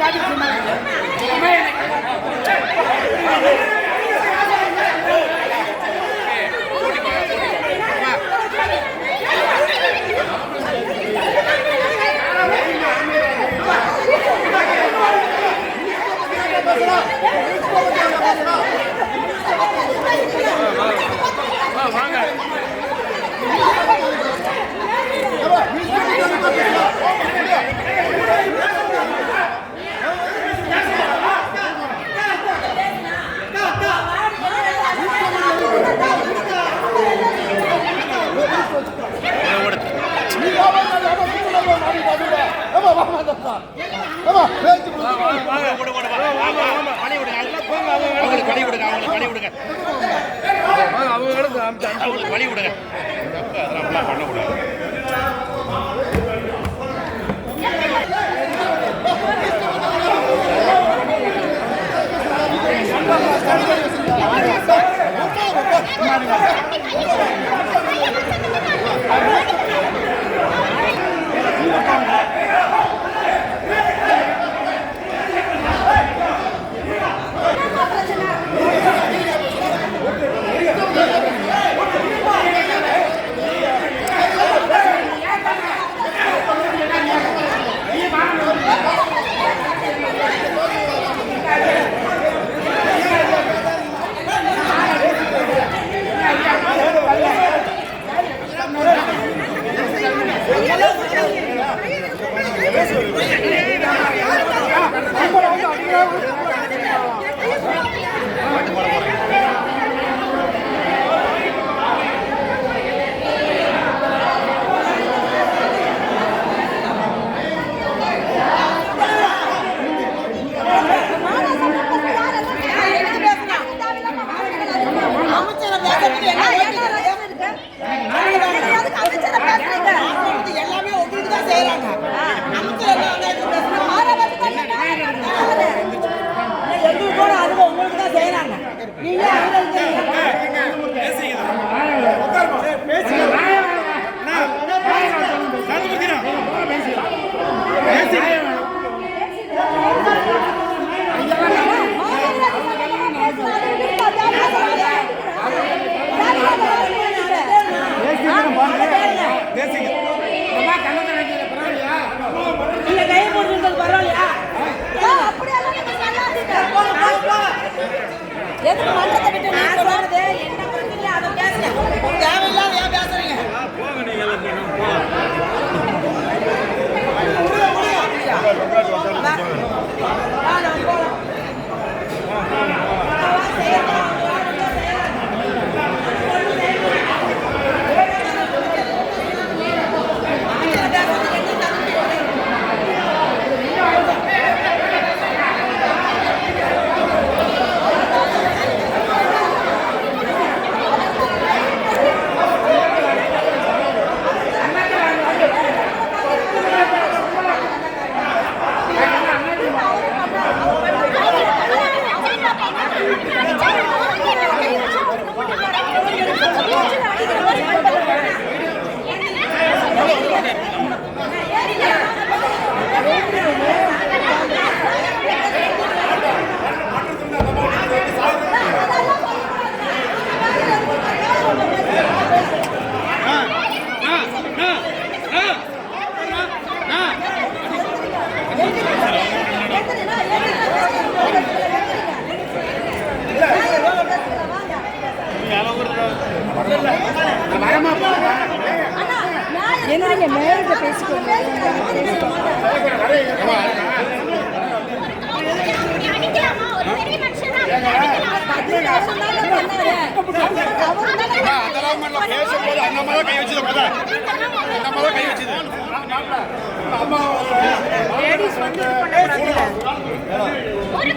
பாட்டு சொன்னாங்க அவங்களுக்கு பணி விடுங்க அவங்களுக்கு பணி விடுங்க அவங்களுக்கு பணி விடுங்க பண்ணக்கூடாது நீங்க நீங்க மேல பேசிக்கோங்க. ஒரு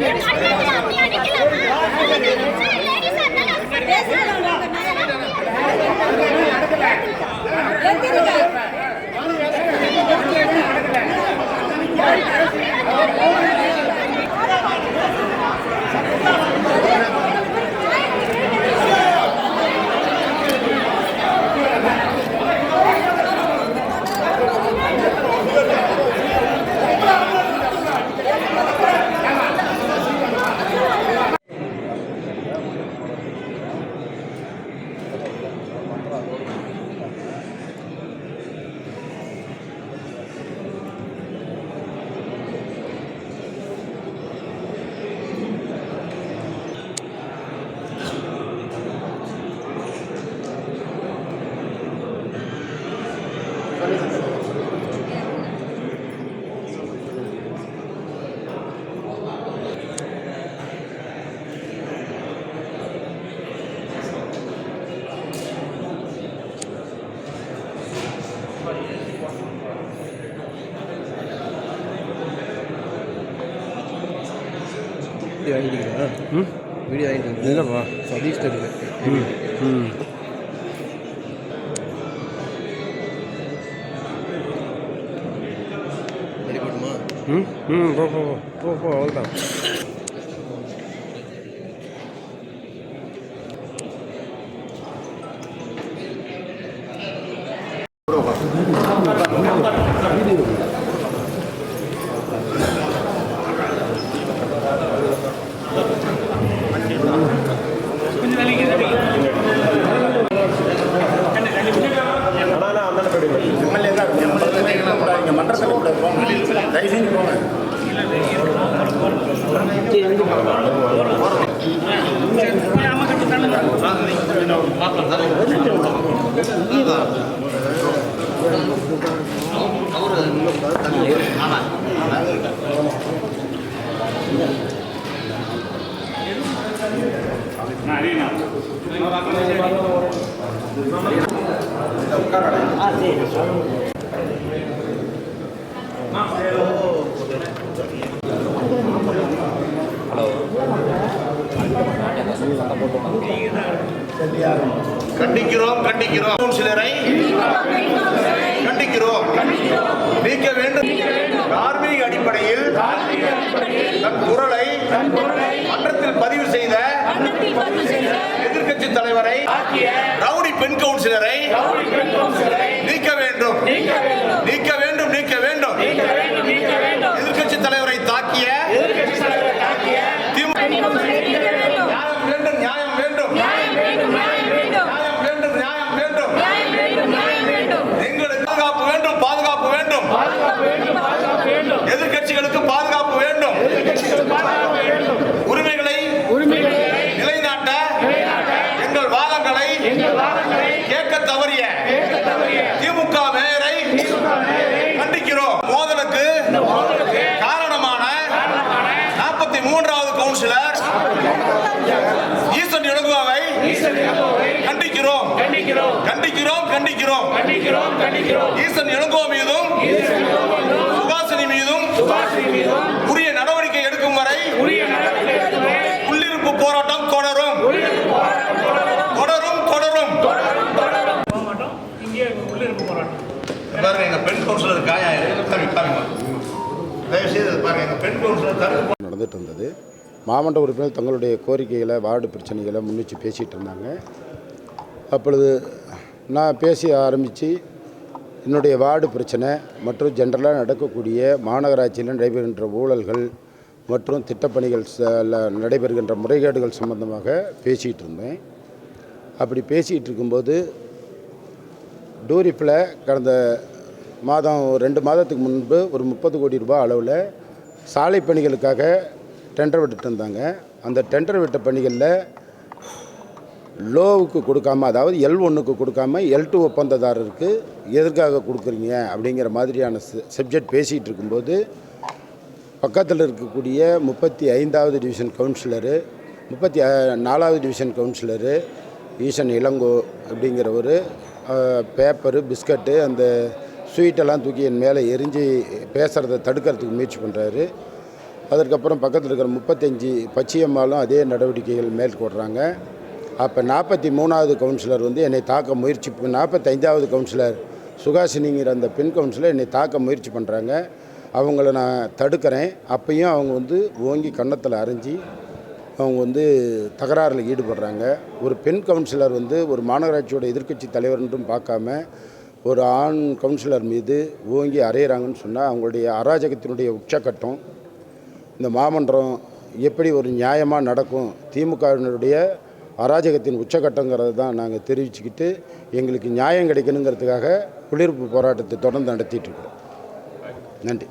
வீடியோ வாங்கிட்டீங்களா ம். வீடியோ வாங்கிட்டீங்க இல்லைம்மா. போ போ போ. போ அவ்வளோதான் உட்கார ஆ சரி கண்டிக்கிறோம் கண்டிக்கிறோம். சிலரை கண்டிக்கிறோம். நீக்க வேண்டும். தார்மீக அடிப்படையில் தன் குரலை மன்றத்தில் பதிவு செய்த எதிர்க்கட்சி தலைவரை ரவுடி பெண் கவுன்சிலரை நீக்க வேண்டும். நீக்க வேண்டும் நீக்க வேண்டும். எதிர்க்கட்சி தலைவரை தாக்கிய திமுக நியாயம் வேண்டும் நியாயம் வேண்டும் நியாயம் வேண்டும் நியாயம் வேண்டும் எங்களுக்கு பாதுகாப்பு வேண்டும். பாதுகாப்பு வேண்டும் எதிர்க்கட்சிகளுக்கு பாதுகாப்பு வேண்டும் உரிமைகளை நிலைநாட்ட எங்கள் வாதங்களை கேட்க தவறிய திமுக மேயரை கண்டிக்கிறோம் மோதலுக்கு காரணமான நாற்பத்தி மூன்றாவது கவுன்சிலர் ஈசன் இளங்குவாவை கண்டிக்கிறோம் கண்டிக்கிறோம். கண்டிக்கிறோம் ஈசன் இளங்கோ மீதும் சுகாசினி மீதும் உரிய நடவடிக்கை எடுக்கும் வரை உள்ளிருப்பு போராட்டம் தொடரும். தொடரும். தொடரும் பாருங்க எங்க பெண் கவுன்சிலர் காயா காமி காமிங்க தயவு செய்து பாருங்க எங்க பெண் கவுன்சிலர் தடுப்பு நடந்துட்டு இருந்தது. மாவட்ட உறுப்பினர் தங்களுடைய கோரிக்கைகளை வார்டு பிரச்சனைகளை முன்னிச்சு பேசிகிட்டு இருந்தாங்க. அப்பொழுது நான் பேசி ஆரம்பித்து என்னுடைய வார்டு பிரச்சனை மற்றும் ஜென்ரலாக நடக்கக்கூடிய மாநகராட்சியில் நடைபெறுகின்ற ஊழல்கள் மற்றும் திட்டப்பணிகள் நடைபெறுகின்ற முறைகேடுகள் சம்பந்தமாக பேசிகிட்டு இருந்தேன். அப்படி பேசிகிட்டு இருக்கும்போது டூரிப்பில் கடந்த மாதம் ரெண்டு மாதத்துக்கு முன்பு ஒரு முப்பது கோடி ரூபாய் அளவில் சாலை பணிகளுக்காக டெண்டர் விட்டுட்டு இருந்தாங்க. அந்த டெண்டர் விட்ட பணிகளில் லோவுக்கு கொடுக்காம அதாவது எல் ஒன்றுக்கு கொடுக்காம எல் டூ ஒப்பந்ததாரருக்கு எதற்காக கொடுக்குறீங்க அப்படிங்கிற மாதிரியான சப்ஜெக்ட் பேசிகிட்டு இருக்கும்போது பக்கத்தில் இருக்கக்கூடிய முப்பத்தி ஐந்தாவது டிவிஷன் கவுன்சிலரு முப்பத்தி நாலாவது டிவிஷன் கவுன்சிலரு ஈசன் இளங்கோ அப்படிங்கிறவர் பேப்பரு பிஸ்கட்டு அந்த ஸ்வீட்டெல்லாம் தூக்கி என் மேலே எரிஞ்சு பேசுகிறத தடுக்கிறதுக்கு முயற்சி பண்ணுறாரு அதற்கப்புறம் பக்கத்தில் இருக்கிற முப்பத்தஞ்சு பச்சையம்மாலும் அதே நடவடிக்கைகள் மேற்கொள்கிறாங்க அப்போ நாற்பத்தி மூணாவது கவுன்சிலர் வந்து என்னை தாக்க முயற்சி நாற்பத்தைந்தாவது கவுன்சிலர் சுகாசினிங்கிற அந்த பெண் கவுன்சிலர் என்னை தாக்க முயற்சி பண்ணுறாங்க அவங்கள நான் தடுக்கிறேன். அப்பையும் அவங்க வந்து ஓங்கி கன்னத்தில் அரைஞ்சி அவங்க வந்து தகராறில் ஈடுபடுறாங்க. ஒரு பெண் கவுன்சிலர் வந்து ஒரு மாநகராட்சியோட எதிர்க்கட்சி தலைவர் என்றும் பார்க்காம ஒரு ஆண் கவுன்சிலர் மீது ஓங்கி அறையிறாங்கன்னு சொன்னால் அவங்களுடைய அராஜகத்தினுடைய உச்சக்கட்டம் இந்த மாமன்றம் எப்படி ஒரு நியாயமாக நடக்கும்? திமுகவினருடைய அராஜகத்தின் உச்சகட்டங்கிறது தான் நாங்கள் தெரிவிச்சுக்கிட்டு எங்களுக்கு நியாயம் கிடைக்கணுங்கிறதுக்காக குளிர்ப்பு போராட்டத்தை தொடர்ந்து நடத்திட்டு இருக்கிறோம். நன்றி.